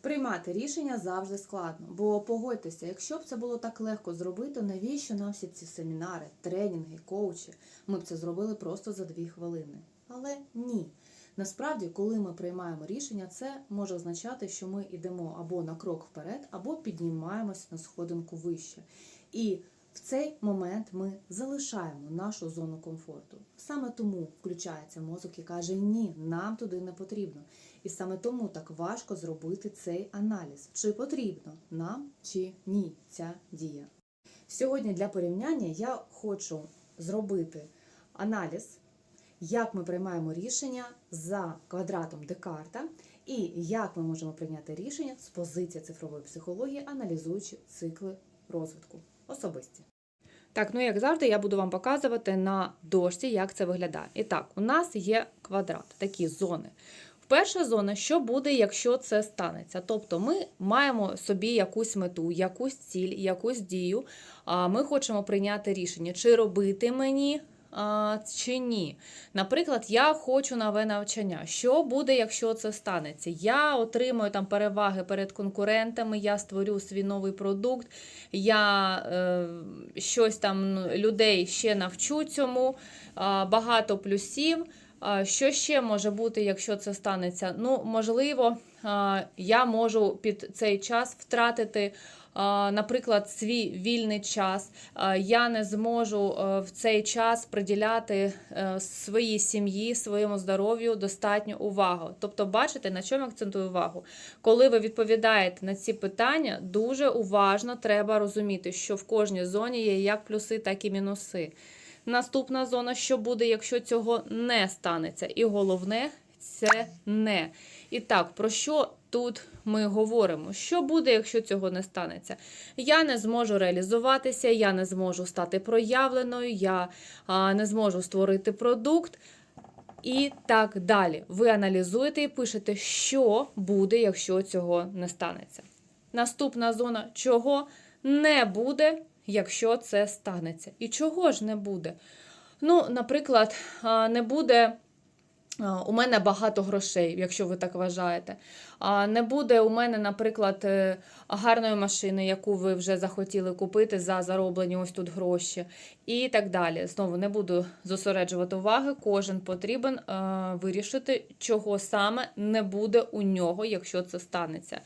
Приймати рішення завжди складно, бо погодьтеся, якщо б це було так легко зробити, навіщо нам всі ці семінари, тренінги, коучі? Ми б це зробили просто за дві хвилини. Але ні. Насправді, коли ми приймаємо рішення, це може означати, що ми йдемо або на крок вперед, або піднімаємось на сходинку вище. І в цей момент ми залишаємо нашу зону комфорту. Саме тому включається мозок і каже: ні, нам туди не потрібно. І саме тому так важко зробити цей аналіз, чи потрібно нам чи ні ця дія. Сьогодні для порівняння я хочу зробити аналіз, як ми приймаємо рішення за квадратом Декарта, і як ми можемо прийняти рішення з позиції цифрової психології, аналізуючи цикли розвитку особисті. Так, ну як завжди, я буду вам показувати на дошці, як це виглядає. І так, у нас є квадрат, такі зони. Перша зона, що буде, якщо це станеться? Тобто ми маємо собі якусь мету, якусь ціль, якусь дію. Ми хочемо прийняти рішення, чи робити мені. Чи ні. Наприклад, я хочу нове навчання. Що буде, якщо це станеться? Я отримую там переваги перед конкурентами, я створю свій новий продукт, я е, щось там ну, людей ще навчу цьому, а, багато плюсів. Що ще може бути, якщо це станеться? Ну, можливо, я можу під цей час втратити, наприклад, свій вільний час. Я не зможу в цей час приділяти е, своїй сім'ї, своєму здоров'ю достатньо увагу. Тобто, бачите, на чому акцентую увагу? Коли ви відповідаєте на ці питання, дуже уважно треба розуміти, що в кожній зоні є як плюси, так і мінуси. Наступна зона, що буде, якщо цього не станеться. І головне це не. І так, про що тут ми говоримо? Що буде, якщо цього не станеться? Я не зможу реалізуватися, я не зможу стати проявленою, я не зможу створити продукт. І так далі. Ви аналізуєте і пишете, що буде, якщо цього не станеться. Наступна зона, чого не буде, якщо це станеться. І чого ж не буде? Ну, наприклад, не буде. У мене багато грошей, якщо ви так вважаєте. А не буде у мене, наприклад, е, гарної машини, яку ви вже захотіли купити за зароблені ось тут гроші, і так далі. Знову не буду зосереджувати уваги. Кожен потрібен е, вирішити, чого саме не буде у нього, якщо це станеться.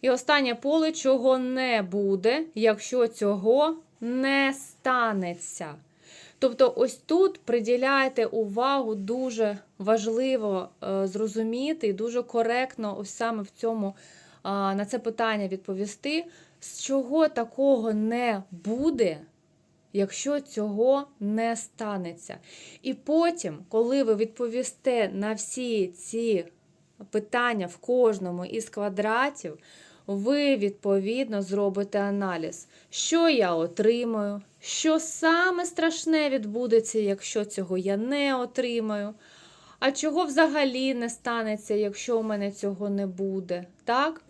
І останнє поле, чого не буде, якщо цього не станеться. Тобто, ось тут приділяйте увагу, дуже важливо е, зрозуміти і дуже коректно, ось саме в цьому на це питання відповісти, з чого такого не буде, якщо цього не станеться. І потім, коли ви відповісте на всі ці питання в кожному із квадратів, ви відповідно зробите аналіз, що я отримаю, що саме страшне відбудеться, якщо цього я не отримаю. А чого взагалі не станеться, якщо у мене цього не буде. Так?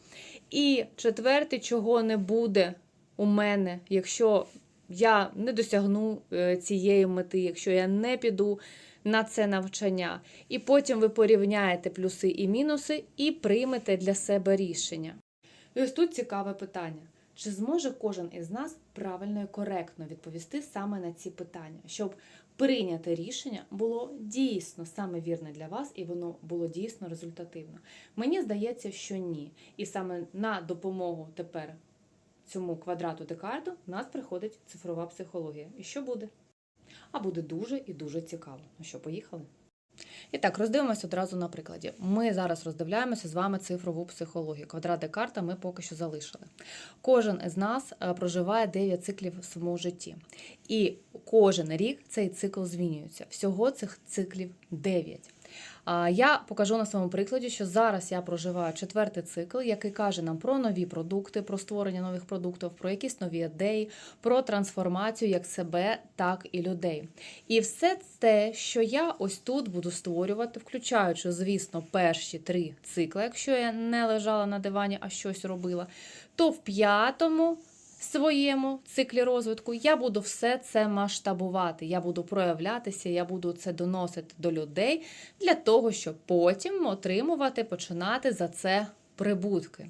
І четверте, чого не буде у мене, якщо я не досягну е, цієї мети, якщо я не піду на це навчання. І потім ви порівняєте плюси і мінуси і приймете для себе рішення. І ось тут цікаве питання. Чи зможе кожен із нас правильно і коректно відповісти саме на ці питання, щоб прийняте рішення було дійсно саме вірне для вас і воно було дійсно результативно? Мені здається, що ні. І саме на допомогу тепер цьому квадрату Декарту в нас приходить цифрова психологія. І що буде? А буде дуже і дуже цікаво. Ну що, поїхали? І так, роздивимося одразу на прикладі. Ми зараз роздивляємося з вами цифрову психологію. Квадрат Декарта ми поки що залишили. Кожен із нас е, проживає 9 циклів в своєму житті. І кожен рік цей цикл змінюється. Всього цих циклів 9. Я покажу на своєму прикладі, що зараз я проживаю четвертий цикл, який каже нам про нові продукти, про створення нових продуктів, про якісь нові ідеї, про трансформацію як себе, так і людей. І все те, що я ось тут буду створювати, включаючи, звісно, перші три цикли, якщо я не лежала на дивані, а щось робила, то в п'ятому своєму циклі розвитку я буду все це масштабувати. Я буду проявлятися, я буду це доносити до людей для того, щоб потім отримувати, починати за це прибутки.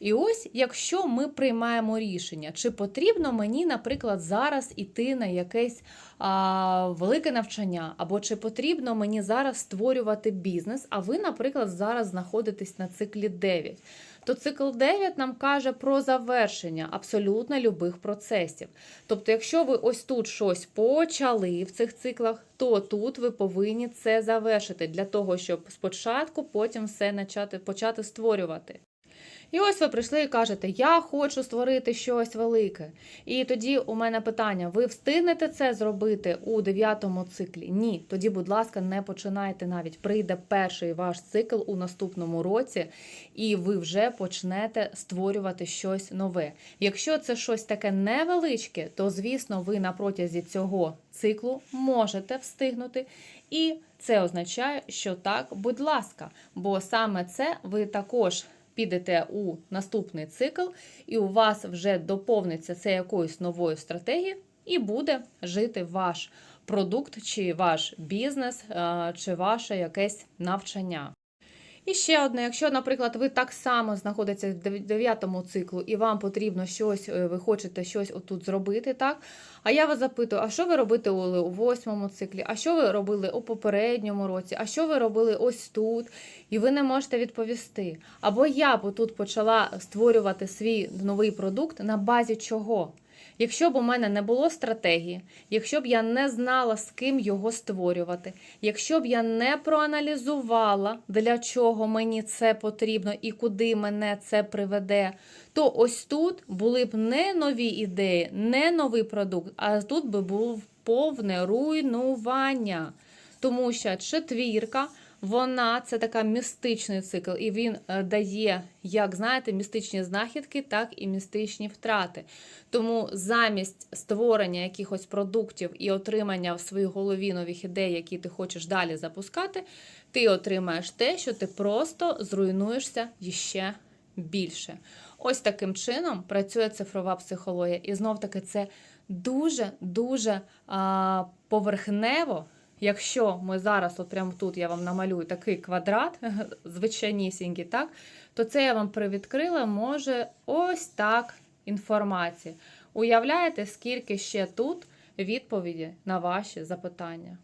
І ось, якщо ми приймаємо рішення, чи потрібно мені, наприклад, зараз іти на якесь а, велике навчання, або чи потрібно мені зараз створювати бізнес, а ви, наприклад, зараз знаходитесь на циклі 9 то цикл 9 нам каже про завершення абсолютно любих процесів. Тобто, якщо ви ось тут щось почали в цих циклах, то тут ви повинні це завершити для того, щоб спочатку потім все почати, почати створювати. І ось ви прийшли і кажете, я хочу створити щось велике. І тоді у мене питання: ви встигнете це зробити у дев'ятому циклі? Ні. Тоді, будь ласка, не починайте навіть. Прийде перший ваш цикл у наступному році, і ви вже почнете створювати щось нове. Якщо це щось таке невеличке, то звісно, ви на протязі цього циклу можете встигнути. І це означає, що так, будь ласка, бо саме це ви також підете у наступний цикл, і у вас вже доповниться це якоюсь новою стратегією, і буде жити ваш продукт, чи ваш бізнес, чи ваше якесь навчання. І ще одне, якщо, наприклад, ви так само знаходитеся в дев'ятому циклу, і вам потрібно щось, е, ви хочете щось отут зробити, так? А я вас запитую, а що ви робили у восьмому циклі? А що ви робили у попередньому році? А що ви робили ось тут? І ви не можете відповісти. Або я б тут почала створювати свій новий продукт на базі чого? Якщо б у мене не було стратегії, якщо б я не знала, з ким його створювати, якщо б я не проаналізувала, для чого мені це потрібно і куди мене це приведе, то ось тут були б не нові ідеї, не новий продукт, а тут би був повне руйнування. Тому що четвірка. Вона це така містичний цикл, і він е, дає, як знаєте, містичні знахідки, так і містичні втрати. Тому замість створення якихось продуктів і отримання в своїй голові нових ідей, які ти хочеш далі запускати, ти отримаєш те, що ти просто зруйнуєшся ще більше. Ось таким чином працює цифрова психологія. І знов таки це дуже-дуже поверхнево. Якщо ми зараз, от прямо тут я вам намалюю такий квадрат, звичайнісінький, так, то це я вам привідкрила, може, ось так інформації. Уявляєте, скільки ще тут відповіді на ваші запитання?